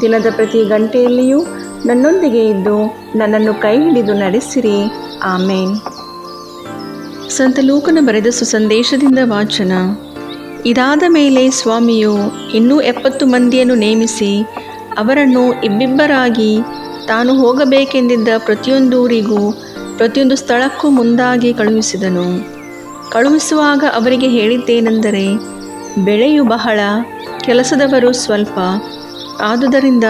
ದಿನದ ಪ್ರತಿ ಗಂಟೆಯಲ್ಲಿಯೂ ನನ್ನೊಂದಿಗೆ ಇದ್ದು ನನ್ನನ್ನು ಕೈ ಹಿಡಿದು ನಡೆಸಿರಿ. ಆಮೇನ್. ಸಂತ ಲೂಕನ ಬರೆದ ಸುಸಂದೇಶದಿಂದ ವಾಚನ. ಇದಾದ ಮೇಲೆ ಸ್ವಾಮಿಯು ಇನ್ನೂ ಎಪ್ಪತ್ತು ಮಂದಿಯನ್ನು ನೇಮಿಸಿ ಅವರನ್ನು ಇಬ್ಬಿಬ್ಬರಾಗಿ ತಾನು ಹೋಗಬೇಕೆಂದಿದ್ದ ಪ್ರತಿಯೊಂದೂರಿಗೂ ಪ್ರತಿಯೊಂದು ಸ್ಥಳಕ್ಕೂ ಮುಂದಾಗಿ ಕಳುಹಿಸಿದನು. ಕಳುಹಿಸುವಾಗ ಅವರಿಗೆ ಹೇಳಿದ್ದೇನೆಂದರೆ, ಬೆಳೆಯು ಬಹಳ, ಕೆಲಸದವರು ಸ್ವಲ್ಪ ಆದುದರಿಂದ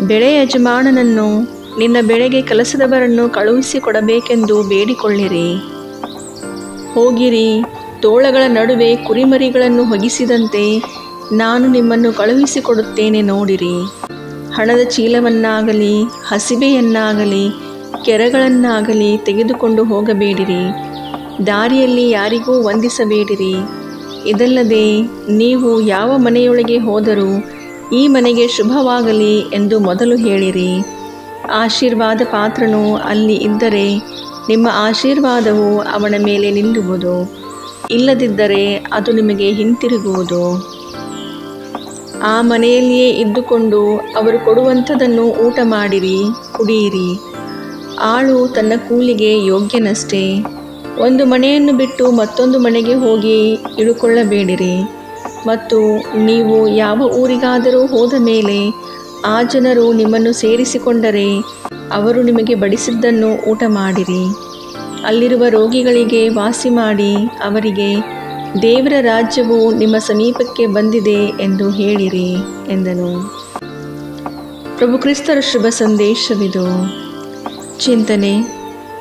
ಬೆಳೆ ಯಜಮಾನನನ್ನು ನಿನ್ನ ಬೆಳೆಗೆ ಕೆಲಸದವರನ್ನು ಕಳುಹಿಸಿಕೊಡಬೇಕೆಂದು ಬೇಡಿಕೊಳ್ಳಿರಿ. ಹೋಗಿರಿ, ತೋಳಗಳ ನಡುವೆ ಕುರಿಮರಿಗಳನ್ನು ಹೊಗಿಸಿದಂತೆ ನಾನು ನಿಮ್ಮನ್ನು ಕಳುಹಿಸಿಕೊಡುತ್ತೇನೆ ನೋಡಿರಿ. ಹಣದ ಚೀಲವನ್ನಾಗಲಿ ಹಸಿಬೆಯನ್ನಾಗಲಿ ಕೆರೆಗಳನ್ನಾಗಲಿ ತೆಗೆದುಕೊಂಡು ಹೋಗಬೇಡಿರಿ. ದಾರಿಯಲ್ಲಿ ಯಾರಿಗೂ ವಂದಿಸಬೇಡಿರಿ. ಇದಲ್ಲದೆ ನೀವು ಯಾವ ಮನೆಯೊಳಗೆ ಹೋದರೂ ಈ ಮನೆಗೆ ಶುಭವಾಗಲಿ ಎಂದು ಮೊದಲು ಹೇಳಿರಿ. ಆಶೀರ್ವಾದ ಪಾತ್ರನು ಅಲ್ಲಿ ಇದ್ದರೆ ನಿಮ್ಮ ಆಶೀರ್ವಾದವು ಅವನ ಮೇಲೆ ನಿಲ್ಲುವುದು. ಇಲ್ಲದಿದ್ದರೆ ಅದು ನಿಮಗೆ ಹಿಂತಿರುಗುವುದು. ಆ ಮನೆಯಲ್ಲಿಯೇ ಇದ್ದುಕೊಂಡು ಅವರು ಕೊಡುವಂಥದ್ದನ್ನು ಊಟ ಮಾಡಿರಿ, ಕುಡಿಯಿರಿ. ಆಳು ತನ್ನ ಕೂಲಿಗೆ ಯೋಗ್ಯನಷ್ಟೇ. ಒಂದು ಮನೆಯನ್ನು ಬಿಟ್ಟು ಮತ್ತೊಂದು ಮನೆಗೆ ಹೋಗಿ ಇಳುಕೊಳ್ಳಬೇಡಿರಿ. ಮತ್ತು ನೀವು ಯಾವ ಊರಿಗಾದರೂ ಹೋದ ಮೇಲೆ ಆ ಜನರು ನಿಮ್ಮನ್ನು ಸೇರಿಸಿಕೊಂಡರೆ ಅವರು ನಿಮಗೆ ಬಡಿಸಿದ್ದನ್ನು ಊಟ ಮಾಡಿರಿ ಅಲ್ಲಿರುವ ರೋಗಿಗಳಿಗೆ ವಾಸಿ ಮಾಡಿ ಅವರಿಗೆ, ದೇವರ ರಾಜ್ಯವು ನಿಮ್ಮ ಸಮೀಪಕ್ಕೆ ಬಂದಿದೆ ಎಂದು ಹೇಳಿರಿ ಎಂದನು. ಪ್ರಭು ಕ್ರಿಸ್ತರ ಶುಭ ಸಂದೇಶವಿದು. ಚಿಂತನೆ,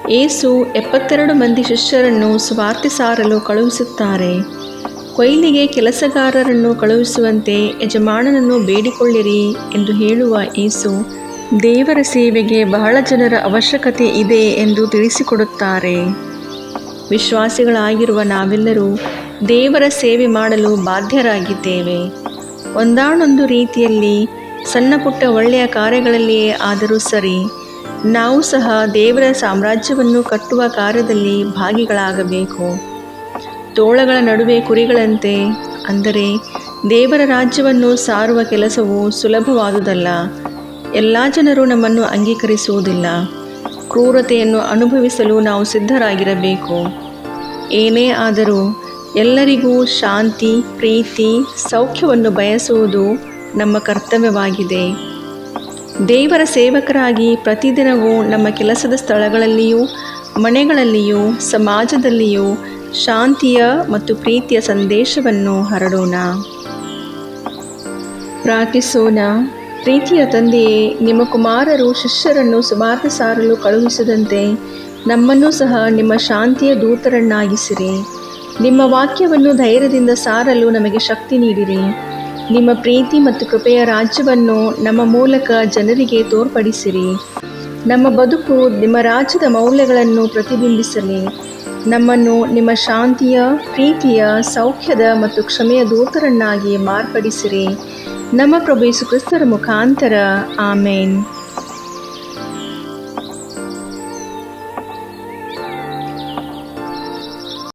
ಏಸು ಎಪ್ಪತ್ತೆರಡು ಮಂದಿ ಶಿಷ್ಯರನ್ನು ಸ್ವಾರ್ಥಿ ಸಾರಲು ಕಳುಹಿಸುತ್ತಾರೆ. ಕೊಯ್ಲಿಗೆ ಕೆಲಸಗಾರರನ್ನು ಕಳುಹಿಸುವಂತೆ ಯಜಮಾನನನ್ನು ಬೇಡಿಕೊಳ್ಳಿರಿ ಎಂದು ಹೇಳುವ ಏಸು ದೇವರ ಸೇವೆಗೆ ಬಹಳ ಜನರ ಅವಶ್ಯಕತೆ ಇದೆ ಎಂದು ತಿಳಿಸಿಕೊಡುತ್ತಾರೆ. ವಿಶ್ವಾಸಿಗಳಾಗಿರುವ ನಾವೆಲ್ಲರೂ ದೇವರ ಸೇವೆ ಮಾಡಲು ಬಾಧ್ಯರಾಗಿದ್ದೇವೆ. ಒಂದಾನೊಂದು ರೀತಿಯಲ್ಲಿ ಸಣ್ಣ ಪುಟ್ಟ ಒಳ್ಳೆಯ ಕಾರ್ಯಗಳಲ್ಲಿಯೇ ಆದರೂ ಸರಿ, ನಾವು ಸಹ ದೇವರ ಸಾಮ್ರಾಜ್ಯವನ್ನು ಕಟ್ಟುವ ಕಾರ್ಯದಲ್ಲಿ ಭಾಗಿಗಳಾಗಬೇಕು. ತೋಳಗಳ ನಡುವೆ ಕುರಿಗಳಂತೆ ಅಂದರೆ ದೇವರ ರಾಜ್ಯವನ್ನು ಸಾರುವ ಕೆಲಸವು ಸುಲಭವಾದುದಲ್ಲ. ಎಲ್ಲ ಜನರು ನಮ್ಮನ್ನು ಅಂಗೀಕರಿಸುವುದಿಲ್ಲ. ಕ್ರೂರತೆಯನ್ನು ಅನುಭವಿಸಲು ನಾವು ಸಿದ್ಧರಾಗಿರಬೇಕು. ಏನೇ ಆದರೂ ಎಲ್ಲರಿಗೂ ಶಾಂತಿ, ಪ್ರೀತಿ, ಸೌಖ್ಯವನ್ನು ಬಯಸುವುದು ನಮ್ಮ ಕರ್ತವ್ಯವಾಗಿದೆ. ದೇವರ ಸೇವಕರಾಗಿ ಪ್ರತಿದಿನವೂ ನಮ್ಮ ಕೆಲಸದ ಸ್ಥಳಗಳಲ್ಲಿಯೂ, ಮನೆಗಳಲ್ಲಿಯೂ, ಸಮಾಜದಲ್ಲಿಯೂ ಶಾಂತಿಯ ಮತ್ತು ಪ್ರೀತಿಯ ಸಂದೇಶವನ್ನು ಹರಡೋಣ. ಪ್ರಾರ್ಥಿಸೋಣ. ಪ್ರೀತಿಯ ತಂದೆಯೇ, ನಿಮ್ಮ ಕುಮಾರರು ಶಿಷ್ಯರನ್ನು ಸುಮಾರ್ಥ ಸಾರಲು ಕಳುಹಿಸದಂತೆ ನಮ್ಮನ್ನು ಸಹ ನಿಮ್ಮ ಶಾಂತಿಯ ದೂತರನ್ನಾಗಿಸಿರಿ. ನಿಮ್ಮ ವಾಕ್ಯವನ್ನು ಧೈರ್ಯದಿಂದ ಸಾರಲು ನಮಗೆ ಶಕ್ತಿ ನೀಡಿರಿ. ನಿಮ್ಮ ಪ್ರೀತಿ ಮತ್ತು ಕೃಪೆಯ ರಾಜ್ಯವನ್ನು ನಮ್ಮ ಮೂಲಕ ಜನರಿಗೆ ತೋರ್ಪಡಿಸಿರಿ. ನಮ್ಮ ಬದುಕು ನಿಮ್ಮ ರಾಜ್ಯದ ಮೌಲ್ಯಗಳನ್ನು ಪ್ರತಿಬಿಂಬಿಸಲಿ. ನಮ್ಮನ್ನು ನಿಮ್ಮ ಶಾಂತಿಯ, ಪ್ರೀತಿಯ, ಸೌಖ್ಯದ ಮತ್ತು ಕ್ಷಮೆಯ ದೂತರನ್ನಾಗಿ ಮಾರ್ಪಡಿಸಿರಿ. ನಮ್ಮ ಪ್ರಭು ಯೇಸು ಕ್ರಿಸ್ತರ ಮುಖಾಂತರ. ಆಮೇನ್.